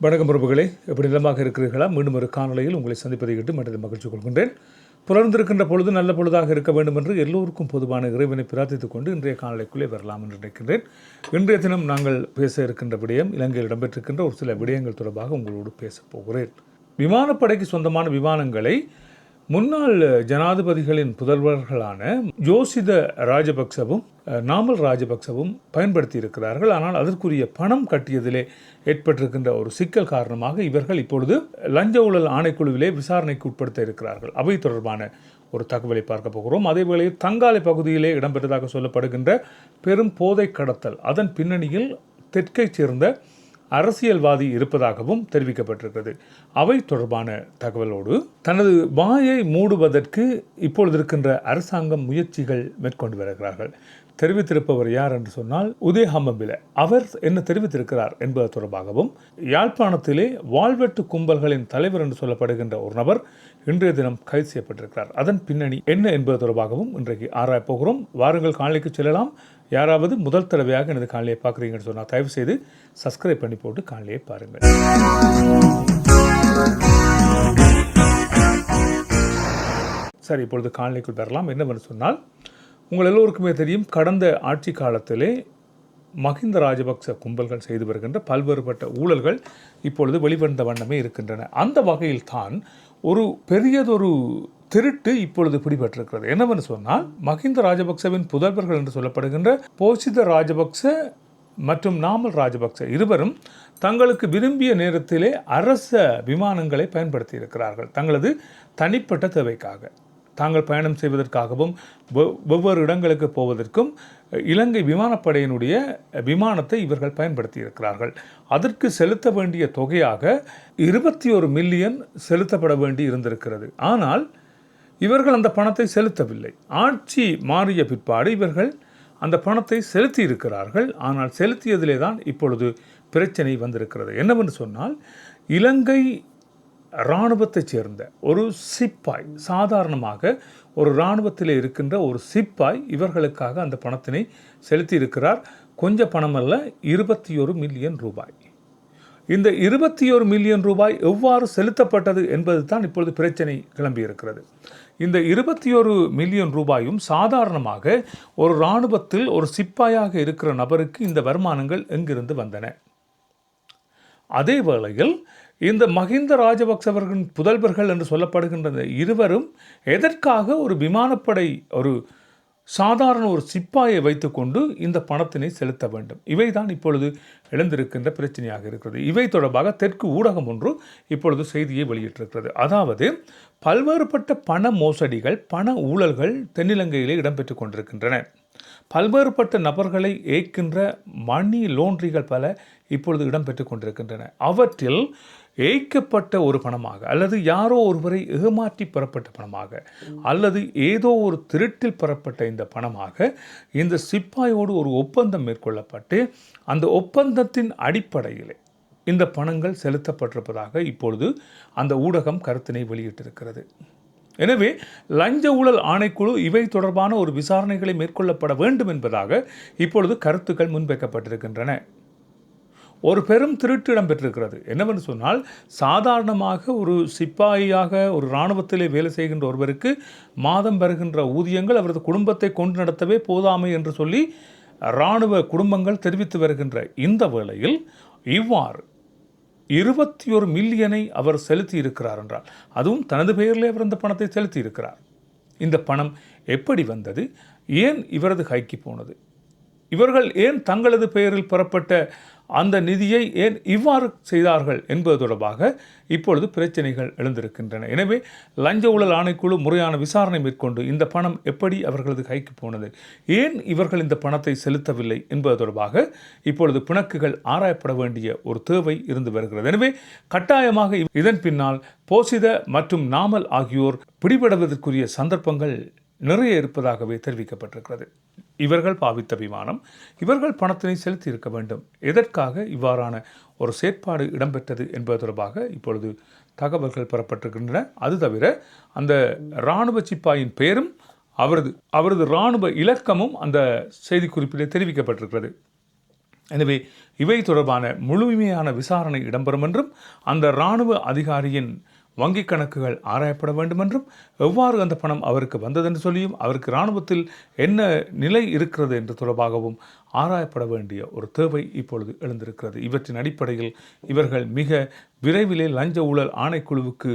வணக்கம் பிரபுகளே எப்படி நிலமாக இருக்கிறீர்களா? மீண்டும் ஒரு காணொலியில் உங்களை சந்திப்பதை கேட்டு மற்றது மகிழ்ச்சி கொள்கின்றேன். புலர்ந்திருக்கின்ற பொழுது நல்ல பொழுதாக இருக்க வேண்டும் என்று எல்லோருக்கும் பொதுவான இறைவனை பிரார்த்தித்துக் கொண்டு இன்றைய காணொலிக்குள்ளே வரலாம் என்று நினைக்கின்றேன். இன்றைய தினம் நாங்கள் பேச இருக்கின்ற விடயம் இலங்கையில் இடம்பெற்றிருக்கின்ற ஒரு சில விடயங்கள் தொடர்பாக உங்களோடு பேசப் போகிறேன். விமானப்படைக்கு சொந்தமான விமானங்களை முன்னாள் ஜனாதிபதிகளின் புதல்வர்களான ஜோசித ராஜபக்சவும் நாமல் ராஜபக்சவும் பயன்படுத்தி இருக்கிறார்கள் ஆனால் அதற்குரிய பணம் கட்டியதிலே ஏற்பட்டிருக்கின்ற ஒரு சிக்கல் காரணமாக இவர்கள் இப்பொழுது லஞ்ச ஊழல் ஆணைக்குழுவிலே விசாரணைக்கு உட்படுத்த இருக்கிறார்கள். அவை தொடர்பான ஒரு தகவலை பார்க்க போகிறோம். அதே வேளையில் தங்காலை பகுதியிலே இடம்பெற்றதாக சொல்லப்படுகின்ற பெரும் போதை கடத்தல் அதன் பின்னணியில் தெற்கைச் சேர்ந்த அரசியல்வாதி இருப்பதாகவும் தெரிவிக்கப்பட்டிருக்கிறது. அவை தொடர்பான தகவலோடு தனது வாயை மூடுவதற்கு இப்பொழுது இருக்கின்ற அரசாங்கம் முயற்சிகள் மேற்கொண்டு வருகிறார்கள். தெரிவித்திருப்பவர் யார் என்று சொன்னால் உதயஹம்மபில அவர் என்ன தெரிவித்திருக்கிறார் என்பது தொடர்பாகவும் யாழ்ப்பாணத்திலே வாழ்வெட்டு கும்பல்களின் தலைவர் என்று சொல்லப்படுகின்ற ஒரு நபர் இன்றைய தினம் கைது செய்யப்பட்டிருக்கிறார். அதன் பின்னணி என்ன என்பது தொடர்பாகவும் இன்றைக்கு ஆராயப் போகிறோம். வாருங்கள் காலைக்கு செல்லலாம். யாராவது முதல் தடவையாக எனது காலையை பார்க்குறீங்கன்னு சொன்னால் தயவு செய்து சப்ஸ்கிரைப் பண்ணி போட்டு காலையை பாருங்கள். சரி இப்பொழுது காலனிக்குள் பெறலாம் என்னவென்று சொன்னால் உங்கள் எல்லோருக்குமே தெரியும் கடந்த ஆட்சி காலத்திலே மஹிந்த ராஜபக்ச கும்பல்கள் செய்து வருகின்ற பல்வேறுபட்ட ஊழல்கள் இப்பொழுது வெளிவந்த வண்ணமே இருக்கின்றன. அந்த வகையில் தான் ஒரு பெரியதொரு திருட்டு இப்பொழுது பிடிபட்டிருக்கிறது. என்னவென்று சொன்னால் மஹிந்த ராஜபக்சவின் புதல்வர்கள் என்று சொல்லப்படுகின்ற போசித ராஜபக்ச மற்றும் நாமல் ராஜபக்ச இருவரும் தங்களுக்கு விரும்பிய நேரத்திலே அரச விமானங்களை பயன்படுத்தி இருக்கிறார்கள் தங்களது தனிப்பட்ட தேவைக்காக. தாங்கள் பயணம் செய்வதற்காகவும் ஒவ்வொரு இடங்களுக்கு போவதற்கும் இலங்கை விமானப்படையினுடைய விமானத்தை இவர்கள் பயன்படுத்தி இருக்கிறார்கள் அதற்கு செலுத்த வேண்டிய தொகையாக இருபத்தி ஒரு மில்லியன் செலுத்தப்பட வேண்டி இருந்திருக்கிறது. ஆனால் இவர்கள் அந்த பணத்தை செலுத்தவில்லை. ஆட்சி மாறிய பிற்பாடு இவர்கள் அந்த பணத்தை செலுத்தி இருக்கிறார்கள். ஆனால் செலுத்தியதிலே தான் இப்பொழுது பிரச்சனை வந்திருக்கிறது. என்னவென்று சொன்னால் இலங்கை இராணுவத்தைச் சேர்ந்த ஒரு சிப்பாய் சாதாரணமாக ஒரு இராணுவத்தில் இருக்கின்ற ஒரு சிப்பாய் இவர்களுக்காக அந்த பணத்தினை செலுத்தி இருக்கிறார் கொஞ்ச பணமல்ல இருபத்தி ஒரு மில்லியன் ரூபாய். இந்த இருபத்தி ஒரு மில்லியன் ரூபாய் எவ்வாறு செலுத்தப்பட்டது என்பது தான் இப்பொழுது பிரச்சனை கிளம்பியிருக்கிறது. இந்த இருபத்தி ஒரு மில்லியன் ரூபாயும் சாதாரணமாக ஒரு இராணுவத்தில் ஒரு சிப்பாயாக இருக்கிற நபருக்கு இந்த வருமானங்கள் எங்கிருந்து வந்தன? அதே வேளையில் இந்த மஹிந்த ராஜபக்சவர்களின் புதல்வர்கள் என்று சொல்லப்படுகின்ற இருவரும் எதற்காக ஒரு விமானப்படை ஒரு சாதாரண ஒரு சிப்பாயை வைத்துக்கொண்டு இந்த பணத்தினை செலுத்த வேண்டும். இவைதான் இப்பொழுது எழுந்திருக்கின்ற பிரச்சனையாக இருக்கிறது. இவை தொடர்பாக தெற்கு ஊடகம் ஒன்று இப்பொழுது செய்தியை வெளியிட்டிருக்கிறது. அதாவது பல்வேறுபட்ட பண மோசடிகள் பண ஊழல்கள் தென்னிலங்கையிலே இடம்பெற்றுக் கொண்டிருக்கின்றன. பல்வேறுபட்ட நபர்களை ஏய்க்கின்ற மணி லோன்றிகள் பல இப்பொழுது இடம்பெற்றுக் கொண்டிருக்கின்றன. அவற்றில் ஏய்க்கப்பட்ட ஒரு பணமாக அல்லது யாரோ ஒருவரை ஏமாற்றி பெறப்பட்ட பணமாக அல்லது ஏதோ ஒரு திருட்டில் பெறப்பட்ட இந்த பணமாக இந்த சிப்பாயோடு ஒரு ஒப்பந்தம் மேற்கொள்ளப்பட்டு அந்த ஒப்பந்தத்தின் அடிப்படையிலே இந்த பணங்கள் செலுத்தப்பட்டிருப்பதாக இப்பொழுது அந்த ஊடகம் கருத்தினை வெளியிட்டிருக்கிறது. எனவே லஞ்ச ஊழல் ஆணைக்குழு இவை தொடர்பான ஒரு விசாரணைகளை மேற்கொள்ளப்பட வேண்டும் என்பதாக இப்பொழுது கருத்துக்கள் முன்வைக்கப்பட்டிருக்கின்றன. ஒரு பெரும் திருட்டு இடம்பெற்றிருக்கிறது. என்னவென்று சொன்னால் சாதாரணமாக ஒரு சிப்பாயியாக ஒரு இராணுவத்திலே வேலை செய்கின்ற ஒருவருக்கு மாதம் பெறுகின்ற ஊதியங்கள் அவரது குடும்பத்தை கொண்டு நடத்தவே போதாமை என்று சொல்லி இராணுவ குடும்பங்கள் தெரிவித்து வருகின்ற இந்த வேளையில் இவ்வாறு இருபத்தி ஒரு மில்லியனை அவர் செலுத்தி இருக்கிறார் என்றால் அதுவும் தனது பெயரிலே அவர் அந்த பணத்தை செலுத்தி இருக்கிறார். இந்த பணம் எப்படி வந்தது? ஏன் இவரது கைக்கு போனது? இவர்கள் ஏன் தங்களது பெயரில் பெறப்பட்ட அந்த நிதியை ஏன் இவ்வாறு செய்தார்கள் என்பது தொடர்பாக இப்பொழுது பிரச்சனைகள் எழுந்திருக்கின்றன. எனவே லஞ்ச ஊழல் ஆணைக்குழு முறையான விசாரணை மேற்கொண்டு இந்த பணம் எப்படி அவர்களது கைக்கு போனது? ஏன் இவர்கள் இந்த பணத்தை செலுத்தவில்லை என்பது தொடர்பாக இப்பொழுது பிணக்குகள் ஆராயப்பட வேண்டிய ஒரு தேவை இருந்து வருகிறது. எனவே கட்டாயமாக இதன் பின்னால் போசித மற்றும் நாமல் ஆகியோர் பிடிபடுவதற்குரிய சந்தர்ப்பங்கள் நிறைய இருப்பதாகவே தெரிவிக்கப்பட்டிருக்கிறது. இவர்கள் பாவித்த விமானம் இவர்கள் பணத்தினை செலுத்தி இருக்க வேண்டும். எதற்காக இவ்வாறான ஒரு செயற்பாடு இடம்பெற்றது என்பது தொடர்பாக இப்பொழுது தகவல்கள் பெறப்பட்டிருக்கின்றன. அது தவிர அந்த இராணுவ சிப்பாயின் பெயரும் அவரது அவரது இராணுவ இலக்கமும் அந்த செய்திக்குறிப்பிலே தெரிவிக்கப்பட்டிருக்கிறது. எனவே இவை தொடர்பான முழுமையான விசாரணை இடம்பெறும் என்றும் அந்த இராணுவ அதிகாரியின் வங்கிக் கணக்குகள் ஆராயப்பட வேண்டும் என்றும் எவ்வாறு அந்த பணம் அவருக்கு வந்ததென்று சொல்லியும் அவருக்கு இராணுவத்தில் என்ன நிலை இருக்கிறது என்று தொடர்பாகவும் ஆராயப்பட வேண்டிய ஒரு தேவை இப்பொழுது எழுந்திருக்கிறது. இவற்றின் அடிப்படையில் இவர்கள் மிக விரைவிலே லஞ்ச ஊழல் ஆணைக்குழுவுக்கு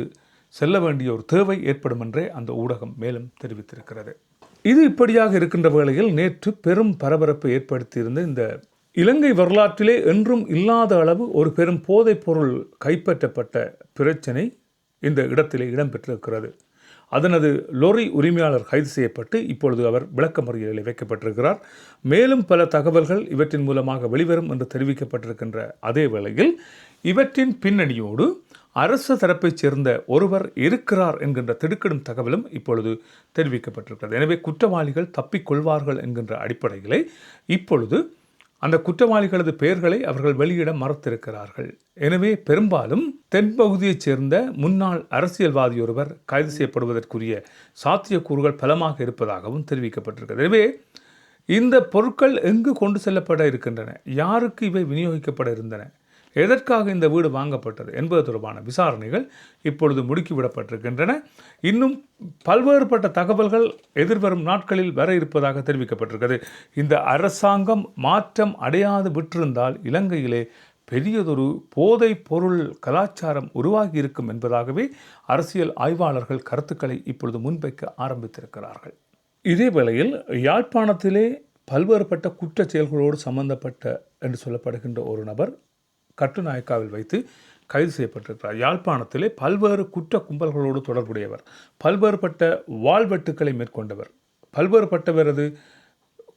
செல்ல வேண்டிய ஒரு தேவை ஏற்படும் என்றே அந்த ஊடகம் மேலும் தெரிவித்திருக்கிறது. இது இப்படியாக இருக்கின்ற வேளையில் நேற்று பெரும் பரபரப்பு ஏற்படுத்தியிருந்த இந்த இலங்கை வரலாற்றிலே என்றும் இல்லாத அளவு ஒரு பெரும் போதைப் பொருள் கைப்பற்றப்பட்ட பிரச்சனை இந்த இடத்திலே இடம்பெற்றிருக்கிறது. அதனது லொரி உரிமையாளர் கைது செய்யப்பட்டு இப்பொழுது அவர் விளக்கமறியலில் வைக்கப்பட்டிருக்கிறார். மேலும் பல தகவல்கள் இவற்றின் மூலமாக வெளிவரும் என்று தெரிவிக்கப்பட்டிருக்கின்ற அதே வேளையில் இவற்றின் பின்னணியோடு அரசு தரப்பைச் சேர்ந்த ஒருவர் இருக்கிறார் என்கின்ற திடுக்கிடும் தகவலும் இப்பொழுது தெரிவிக்கப்பட்டிருக்கிறது. எனவே குற்றவாளிகள் தப்பிக்கொள்வார்கள் என்கின்ற அடிப்படையிலே இப்பொழுது அந்த குற்றவாளிகளது பெயர்களை அவர்கள் வெளியிட மறுத்திருக்கிறார்கள். எனவே பெரும்பாலும் தென்பகுதியைச் சேர்ந்த முன்னாள் அரசியல்வாதி ஒருவர் கைது செய்யப்படுவதற்குரிய சாத்தியக்கூறுகள் பலமாக இருப்பதாகவும் தெரிவிக்கப்பட்டிருக்கிறது. எனவே இந்த பொருட்கள் எங்கு கொண்டு செல்லப்பட இருக்கின்றன? யாருக்கு இவை விநியோகிக்கப்பட இருந்தன? எதற்காக இந்த வீடு வாங்கப்பட்டது என்பது தொடர்பான விசாரணைகள் இப்பொழுது முடுக்கிவிடப்பட்டிருக்கின்றன. இன்னும் பல்வேறுபட்ட தகவல்கள் எதிர்வரும் நாட்களில் வர இருப்பதாக தெரிவிக்கப்பட்டிருக்கிறது. இந்த அரசாங்கம் மாற்றம் அடையாது விட்டிருந்தால் இலங்கையிலே பெரியதொரு போதை பொருள் கலாச்சாரம் உருவாகி இருக்கும் என்பதாகவே அரசியல் ஆய்வாளர்கள் கருத்துக்களை இப்பொழுது முன்வைக்க ஆரம்பித்திருக்கிறார்கள். இதே வேளையில் யாழ்ப்பாணத்திலே பல்வேறுபட்ட குற்றச் செயல்களோடு சம்பந்தப்பட்ட என்று சொல்லப்படுகின்ற ஒரு நபர் கட்டுநாயக்காவில் வைத்து கைது செய்யப்பட்டிருக்கிறார். யாழ்ப்பாணத்திலே பல்வேறு குற்ற கும்பல்களோடு தொடர்புடையவர். பல்வேறுபட்ட வாழ்வெட்டுக்களை மேற்கொண்டவர். பல்வேறுபட்டவரது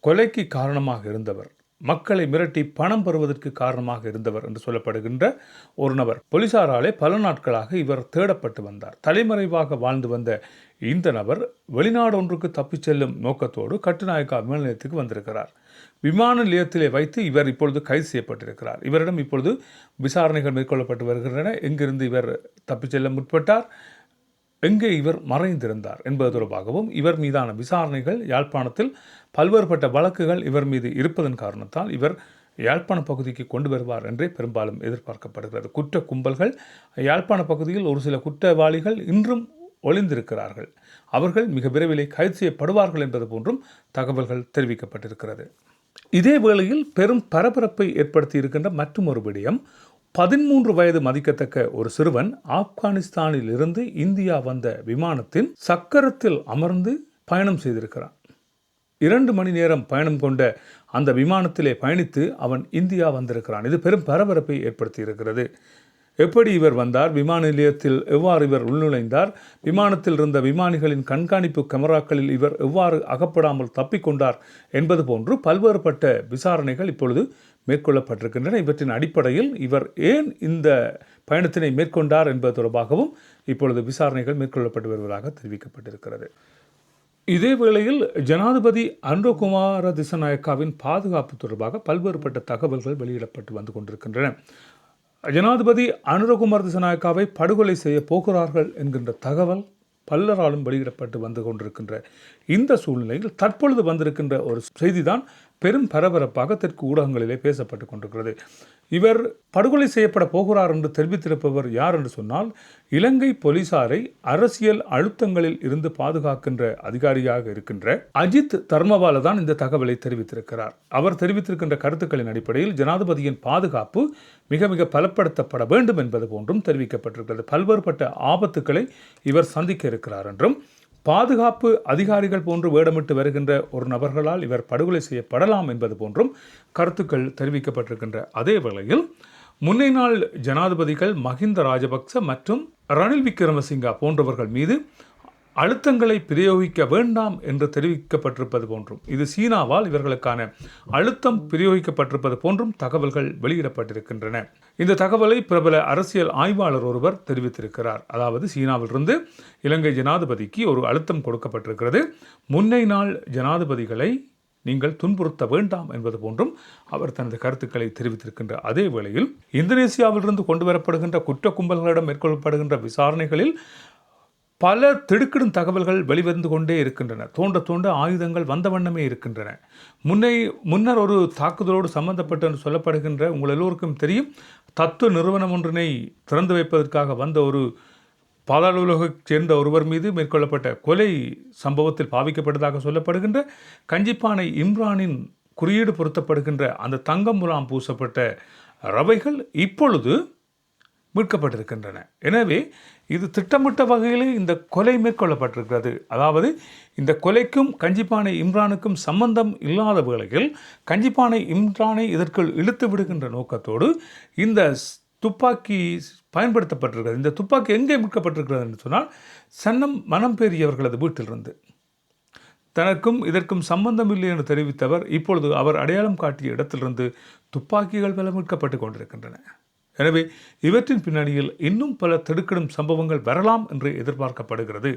கொலைக்கு காரணமாக இருந்தவர். மக்களை மிரட்டி பணம் பெறுவதற்கு காரணமாக இருந்தவர் என்று சொல்லப்படுகின்ற ஒரு நபர். போலீசாராலே பல நாட்களாக இவர் தேடப்பட்டு வந்தார். தலைமறைவாக வாழ்ந்து வந்த இந்த நபர் வெளிநாடு ஒன்றுக்கு தப்பிச் செல்லும் நோக்கத்தோடு கட்டுநாயக்கா மேல்நிலையத்துக்கு வந்திருக்கிறார். விமான நிலையத்திலே வைத்து இவர் இப்பொழுது கைது செய்யப்பட்டிருக்கிறார். இவரிடம் இப்பொழுது விசாரணைகள் மேற்கொள்ளப்பட்டு வருகின்றன. எங்கிருந்து இவர் தப்பிச் செல்ல முற்பட்டார்? எங்கே இவர் மறைந்திருந்தார் என்பது தொடர்பாகவும் இவர் மீதான விசாரணைகள் யாழ்ப்பாணத்தில் பல்வேறுபட்ட வழக்குகள் இவர் மீது இருப்பதன் காரணத்தால் இவர் யாழ்ப்பாண பகுதிக்கு கொண்டு வருவார் என்றே பெரும்பாலும் எதிர்பார்க்கப்படுகிறது. குற்ற கும்பல்கள் யாழ்ப்பாண பகுதியில் ஒரு சில குற்றவாளிகள் இன்றும் ஒளிந்திருக்கிறார்கள். அவர்கள் மிக விரைவிலே கைது செய்யப்படுவார்கள் என்பது போன்றும் தகவல்கள் தெரிவிக்கப்பட்டிருக்கிறது. இதே வேளையில் பெரும் பரபரப்பை ஏற்படுத்தி இருக்கின்ற மற்றும் ஒரு விடயம் பதிமூன்று வயது மதிக்கத்தக்க ஒரு சிறுவன் ஆப்கானிஸ்தானில் இருந்து இந்தியா வந்த விமானத்தின் சக்கரத்தில் அமர்ந்து பயணம் செய்திருக்கிறான். இரண்டு மணி நேரம் பயணம் கொண்ட அந்த விமானத்திலே பயணித்து அவன் இந்தியா வந்திருக்கிறான். இது பெரும் பரபரப்பை ஏற்படுத்தி இருக்கிறது எப்படி இவர் வந்தார்? விமான நிலையத்தில் எவ்வாறு இவர் உள்நுழைந்தார்? விமானத்தில் இருந்த விமானிகளின் கண்காணிப்பு கேமராக்களில் இவர் எவ்வாறு அகப்படாமல் தப்பிக்கொண்டார் என்பது போன்று பல்வேறுபட்ட விசாரணைகள் இப்பொழுது மேற்கொள்ளப்பட்டிருக்கின்றன. இவற்றின் அடிப்படையில் இவர் ஏன் இந்த பயணத்தினை மேற்கொண்டார் என்பது தொடர்பாகவும் இப்பொழுது விசாரணைகள் மேற்கொள்ளப்பட்டு வருவதாக தெரிவிக்கப்பட்டிருக்கிறது. இதே வேளையில் ஜனாதிபதி அன்ரோகுமார திசநாயக்காவின் பாதுகாப்பு தொடர்பாக பல்வேறுபட்ட தகவல்கள் வெளியிடப்பட்டு வந்து கொண்டிருக்கின்றன. ஜனாதிபதி அனுரகுமார் திசநாயக்காவை படுகொலை செய்ய போகிறார்கள் என்கின்ற தகவல் பல்லராலும் வெளியிடப்பட்டு வந்து கொண்டிருக்கின்ற இந்த சூழ்நிலையில் தற்பொழுது வந்திருக்கின்ற ஒரு செய்திதான் பெரும் பரபரப்பாக தெற்கு ஊடகங்களிலே பேசப்பட்டு கொண்டிருக்கிறது. இவர் படுகொலை செய்யப்பட போகிறார் என்று தெரிவித்திருப்பவர் யார் என்று சொன்னால் இலங்கை போலீசாரை அரசியல் அழுத்தங்களில் இருந்து பாதுகாக்கின்ற அதிகாரியாக இருக்கின்ற அஜித் தர்மபால தான் இந்த தகவலை தெரிவித்திருக்கிறார். அவர் தெரிவித்திருக்கின்ற கருத்துக்களின் அடிப்படையில் ஜனாதிபதியின் பாதுகாப்பு மிக மிக பலப்படுத்தப்பட வேண்டும் என்பது போன்றும் தெரிவிக்கப்பட்டிருக்கிறது. பல்வேறுபட்ட ஆபத்துக்களை இவர் சந்திக்க இருக்கிறார் என்றும் பாதுகாப்பு அதிகாரிகள் போன்று வேடமிட்டு வருகின்ற ஒரு நபர்களால் இவர் படுகொலை செய்யப்படலாம் என்பது போன்றும் கருத்துக்கள் தெரிவிக்கப்பட்டிருக்கின்ற அதே வேளையில் முன்னை நாள் ஜனாதிபதிகள் மஹிந்த ராஜபக்ச மற்றும் ரணில் விக்ரமசிங்கா போன்றவர்கள் மீது அழுத்தங்களை பிரயோகிக்க வேண்டாம் என்று தெரிவிக்கப்பட்டிருப்பது போன்றும். இது சீனாவால் இவர்களுக்கான அழுத்தம் பிரயோகிக்கப்பட்டிருப்பது போன்றும் தகவல்கள் வெளியிடப்பட்டிருக்கின்றன. இந்த தகவலை பிரபல அரசியல் ஆய்வாளர் ஒருவர் தெரிவித்திருக்கிறார். அதாவது சீனாவிலிருந்து இலங்கை ஜனாதிபதிக்கு ஒரு அழுத்தம் கொடுக்கப்பட்டிருக்கிறது. முன்னை நாள் ஜனாதிபதிகளை நீங்கள் துன்புறுத்த வேண்டாம் என்பது போன்றும் அவர் தனது கருத்துக்களை தெரிவித்திருக்கின்ற அதே வேளையில் இந்தோனேசியாவிலிருந்து கொண்டு வரப்படுகின்ற குற்ற கும்பல்களிடம் மேற்கொள்ளப்படுகின்ற விசாரணைகளில் பல திடுக்கிடும் தகவல்கள் வெளிவந்து கொண்டே இருக்கின்றன. தோண்ட தோண்ட ஆயுதங்கள் வந்த வண்ணமே இருக்கின்றன. முன்னை முன்னர் ஒரு தாக்குதலோடு சம்பந்தப்பட்டு என்று சொல்லப்படுகின்ற உங்கள் எல்லோருக்கும் தெரியும் தத்துவ நிறுவனம் ஒன்றினை திறந்து வைப்பதற்காக வந்த ஒரு பாதாள சேர்ந்த ஒருவர் மீது மேற்கொள்ளப்பட்ட கொலை சம்பவத்தில் பாவிக்கப்பட்டதாக சொல்லப்படுகின்ற கஞ்சிப்பானை இம்ரானின் குறியீடு பொருத்தப்படுகின்ற அந்த தங்கம் முலாம் பூசப்பட்ட ரவைகள் இப்பொழுது மீட்கப்பட்டிருக்கின்றன. எனவே இது திட்டமிட்ட வகையில் இந்த கொலை மேற்கொள்ளப்பட்டிருக்கிறது. அதாவது இந்த கொலைக்கும் கஞ்சிப்பானை இம்ரானுக்கும் சம்பந்தம் இல்லாத வேளையில் கஞ்சிப்பானை இம்ரானை இதற்குள் இழுத்து விடுகின்ற நோக்கத்தோடு இந்த ஸ்- துப்பாக்கி பயன்படுத்தப்பட்டிருக்கிறது. இந்த துப்பாக்கி எங்கே மீட்கப்பட்டிருக்கிறது என்று சொன்னால் சன்னம் மனம் பெரியவர்களது வீட்டிலிருந்து. தனக்கும் இதற்கும் சம்பந்தம் இல்லை என்று தெரிவித்தவர் இப்பொழுது அவர் அடையாளம் காட்டிய இடத்திலிருந்து துப்பாக்கிகள் பல மீட்கப்பட்டு கொண்டிருக்கின்றன. எனவே இவற்றின் பின்னணியில் இன்னும் பல திடுக்கிடும் சம்பவங்கள் வரலாம் என்று எதிர்பார்க்கப்படுகிறது.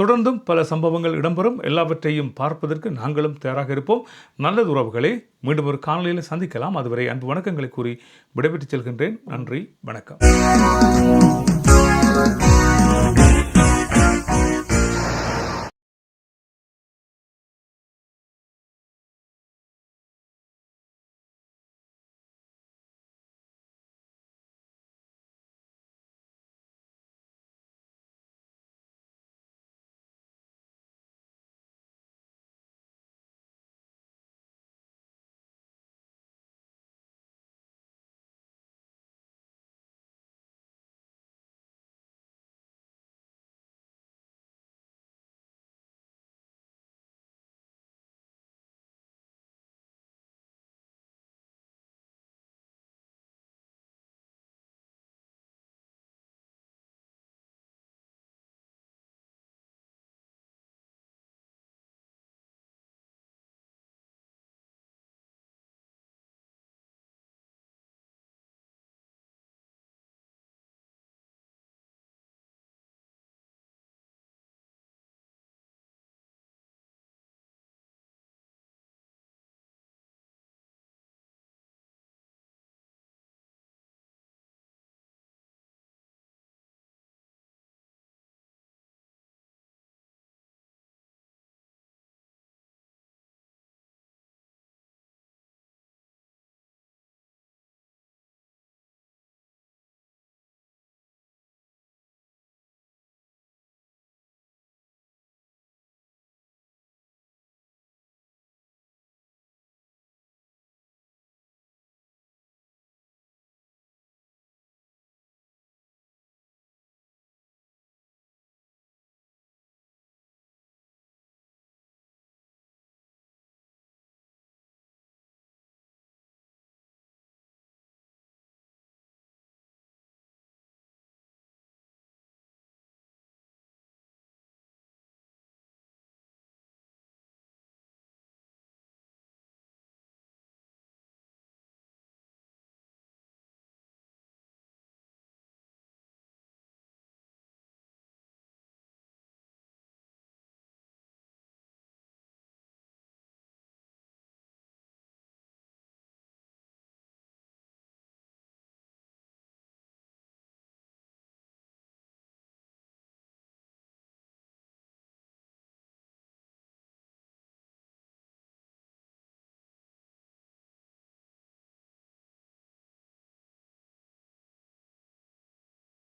தொடர்ந்தும் பல சம்பவங்கள் இடம்பெறும். எல்லாவற்றையும் பார்ப்பதற்கு நாங்களும் தயாராக இருப்போம். நல்லது உறவுகளே மீண்டும் ஒரு காணொலியில் சந்திக்கலாம். அதுவரை அன்பு வணக்கங்களை கூறி விடைபெற்றுச் செல்கின்றேன். நன்றி வணக்கம்.